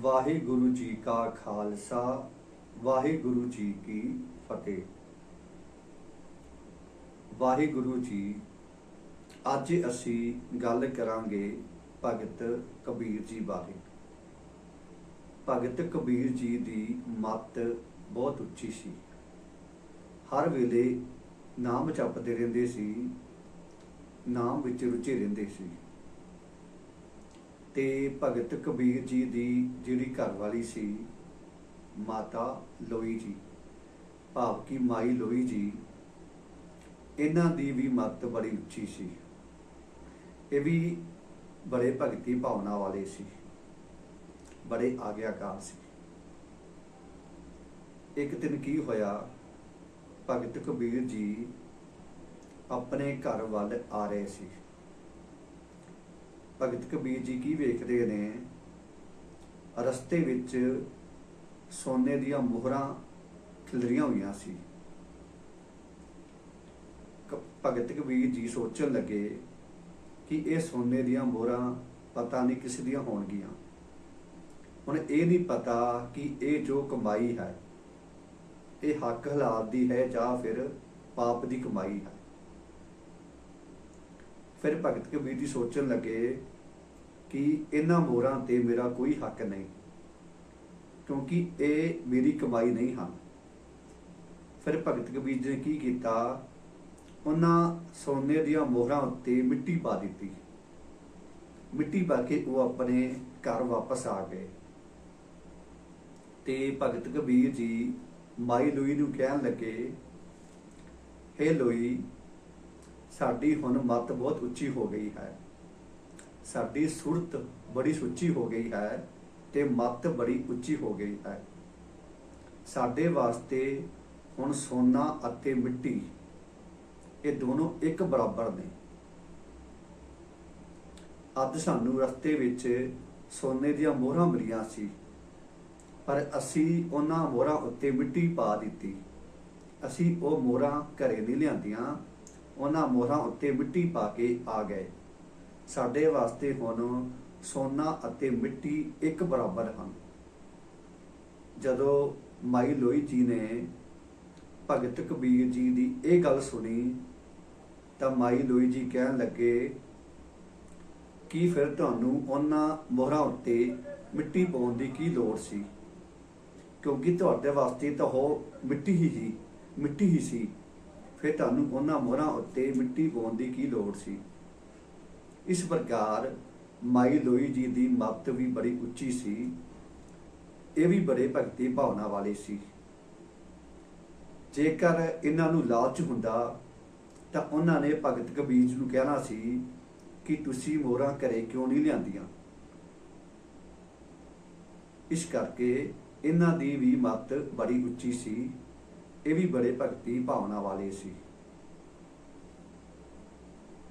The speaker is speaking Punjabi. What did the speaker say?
ਵਾਹਿਗੁਰੂ ਜੀ ਕਾ ਖਾਲਸਾ, ਵਾਹਿਗੁਰੂ ਜੀ ਕੀ ਫਤਿਹ। ਵਾਹਿਗੁਰੂ ਜੀ, ਅੱਜ ਅਸੀਂ ਗੱਲ ਕਰਾਂਗੇ ਭਗਤ ਕਬੀਰ ਜੀ ਬਾਰੇ। ਭਗਤ ਕਬੀਰ ਜੀ ਦੀ ਮੱਤ ਬਹੁਤ ਉੱਚੀ ਸੀ। ਹਰ ਵੇਲੇ ਨਾਮ ਜਪਦੇ ਰਹਿੰਦੇ ਸੀ, ਨਾਮ ਵਿੱਚ ਰੁਚੇ ਰਹਿੰਦੇ ਸੀ। ਤੇ ਭਗਤ ਕਬੀਰ ਜੀ ਦੀ ਜਿਹੜੀ ਘਰਵਾਲੀ ਸੀ, ਮਾਤਾ ਲੋਈ ਜੀ ਭਾਵ ਕਿ ਮਾਈ ਲੋਈ ਜੀ, ਇਹਨਾਂ ਦੀ ਵੀ ਮੱਤ ਬੜੀ ਉੱਚੀ ਸੀ। ਇਹ ਵੀ ਬੜੇ ਭਗਤੀ ਭਾਵਨਾ ਵਾਲੇ ਸੀ। ਬੜੇ ਆਗਿਆਕਾਰ ਸੀ। ਇੱਕ ਦਿਨ ਕੀ ਹੋਇਆ, ਭਗਤ ਕਬੀਰ ਜੀ ਆਪਣੇ ਘਰ ਵੱਲ ਆ ਰਹੇ ਸੀ। ਭਗਤ ਕਬੀਰ ਜੀ ਕੀ ਵੇਖਦੇ ਨੇ? ਰਸਤੇ ਵਿੱਚ ਸੋਨੇ ਦੀਆਂ ਮੋਹਰਾਂ ਖਿਲਰੀਆਂ ਹੋਈਆਂ ਸੀ। ਭਗਤ ਕਬੀਰ ਜੀ ਸੋਚਣ ਲੱਗੇ ਕਿ ਇਹ ਸੋਨੇ ਦੀਆਂ ਮੋਹਰਾਂ ਪਤਾ ਨਹੀਂ ਕਿਸ ਦੀਆਂ ਹੋਣਗੀਆਂ। ਹੁਣ ਇਹ ਨਹੀਂ ਪਤਾ ਕਿ ਇਹ ਜੋ ਕਮਾਈ ਹੈ, ਇਹ ਹੱਕ ਹਲਾਲ ਦੀ ਹੈ ਜਾਂ ਫਿਰ ਪਾਪ ਦੀ ਕਮਾਈ ਹੈ। ਫਿਰ ਭਗਤ ਕਬੀਰ ਜੀ ਸੋਚਣ ਲੱਗੇ ਕਿ ਇਹਨਾਂ ਮੋਹਰਾਂ ਤੇ ਮੇਰਾ ਕੋਈ ਹੱਕ ਨਹੀਂ, ਕਿਉਂਕਿ ਇਹ ਮੇਰੀ ਕਮਾਈ ਨਹੀਂ ਹਨ। ਫਿਰ ਭਗਤ ਕਬੀਰ ਜੀ ਨੇ ਕੀ ਕੀਤਾ? ਉਹਨਾਂ ਸੋਨੇ ਦੀਆਂ ਮੋਹਰਾਂ ਉੱਤੇ ਮਿੱਟੀ ਪਾ ਦਿੱਤੀ। ਮਿੱਟੀ ਪਾ ਕੇ ਉਹ ਆਪਣੇ ਘਰ ਵਾਪਸ ਆ ਗਏ। ਤੇ ਭਗਤ ਕਬੀਰ ਜੀ ਮਾਈ ਲੋਈ ਨੂੰ ਕਹਿਣ ਲੱਗੇ, ਹੇ ਲੋਈ, ਸਾਡੀ ਹੁਣ ਮੱਤ ਬਹੁਤ ਉੱਚੀ ਹੋ ਗਈ ਹੈ। ਸਾਡੀ ਸੁਰਤ ਬੜੀ ਸੁੱਚੀ ਹੋ ਗਈ ਹੈ ਤੇ ਮੱਤ ਬੜੀ ਉੱਚੀ ਹੋ ਗਈ ਹੈ। ਸਾਡੇ ਵਾਸਤੇ ਹੁਣ ਸੋਨਾ ਅਤੇ ਮਿੱਟੀ, ਇਹ ਦੋਨੋਂ ਇੱਕ ਬਰਾਬਰ ਨੇ। ਅੱਜ ਸਾਨੂੰ ਰਸਤੇ ਵਿੱਚ ਸੋਨੇ ਦੀਆਂ ਮੋਹਰਾਂ ਮਿਲੀਆਂ ਸੀ, ਪਰ ਅਸੀਂ ਉਹਨਾਂ ਮੋਹਰਾਂ ਉੱਤੇ ਮਿੱਟੀ ਪਾ ਦਿੱਤੀ। ਅਸੀਂ ਉਹ ਮੋਹਰਾਂ ਘਰੇ ਨਹੀਂ ਲਿਆਂਦੀਆਂ, ਉਹਨਾਂ ਮੋਹਰਾਂ ਉੱਤੇ ਮਿੱਟੀ ਪਾ ਕੇ ਆ ਗਏ। ਸਾਡੇ ਵਾਸਤੇ ਹੁਣ ਸੋਨਾ ਅਤੇ ਮਿੱਟੀ ਇੱਕ ਬਰਾਬਰ ਹਨ। ਜਦੋਂ ਮਾਈ ਲੋਈ ਜੀ ਨੇ ਭਗਤ ਕਬੀਰ ਜੀ ਦੀ ਇਹ ਗੱਲ ਸੁਣੀ, ਤਾਂ ਮਾਈ ਲੋਈ ਜੀ ਕਹਿਣ ਲੱਗੇ, ਕਿ ਫਿਰ ਤੁਹਾਨੂੰ ਉਹਨਾਂ ਮੋਹਰਾਂ ਉੱਤੇ ਮਿੱਟੀ ਪਾਉਣ ਦੀ ਕੀ ਲੋੜ ਸੀ? ਕਿਉਂਕਿ ਤੁਹਾਡੇ ਵਾਸਤੇ ਤਾਂ ਉਹ ਮਿੱਟੀ ਹੀ ਸੀ, ਮਿੱਟੀ ਹੀ ਸੀ। ਫਿਰ ਤੁਹਾਨੂੰ ਉਹਨਾਂ ਮੋਹਰਾਂ ਉੱਤੇ ਮਿੱਟੀ ਪਾਉਣ ਦੀ ਕੀ ਲੋੜ ਸੀ? ਇਸ ਪ੍ਰਕਾਰ ਮਾਈ ਲੋਈ ਜੀ ਦੀ ਮੱਤ ਵੀ ਬੜੀ ਉੱਚੀ ਸੀ। ਇਹ ਵੀ ਬੜੇ ਭਗਤੀ ਭਾਵਨਾ ਵਾਲੇ ਸੀ। ਜੇਕਰ ਇਹਨਾਂ ਨੂੰ ਲਾਲਚ ਹੁੰਦਾ, ਤਾਂ ਉਹਨਾਂ ਨੇ ਭਗਤ ਕਬੀਰ ਨੂੰ ਕਹਿਣਾ ਸੀ ਕਿ ਤੁਸੀਂ ਮੋਹਰਾਂ ਘਰੇ ਕਿਉਂ ਨਹੀਂ ਲਿਆਂਦੀਆਂ? ਇਸ ਕਰਕੇ ਇਹਨਾਂ ਦੀ ਵੀ ਮੱਤ ਬੜੀ ਉੱਚੀ ਸੀ। ਇਹ ਵੀ ਬੜੇ ਭਗਤੀ ਭਾਵਨਾ ਵਾਲੇ ਸੀ।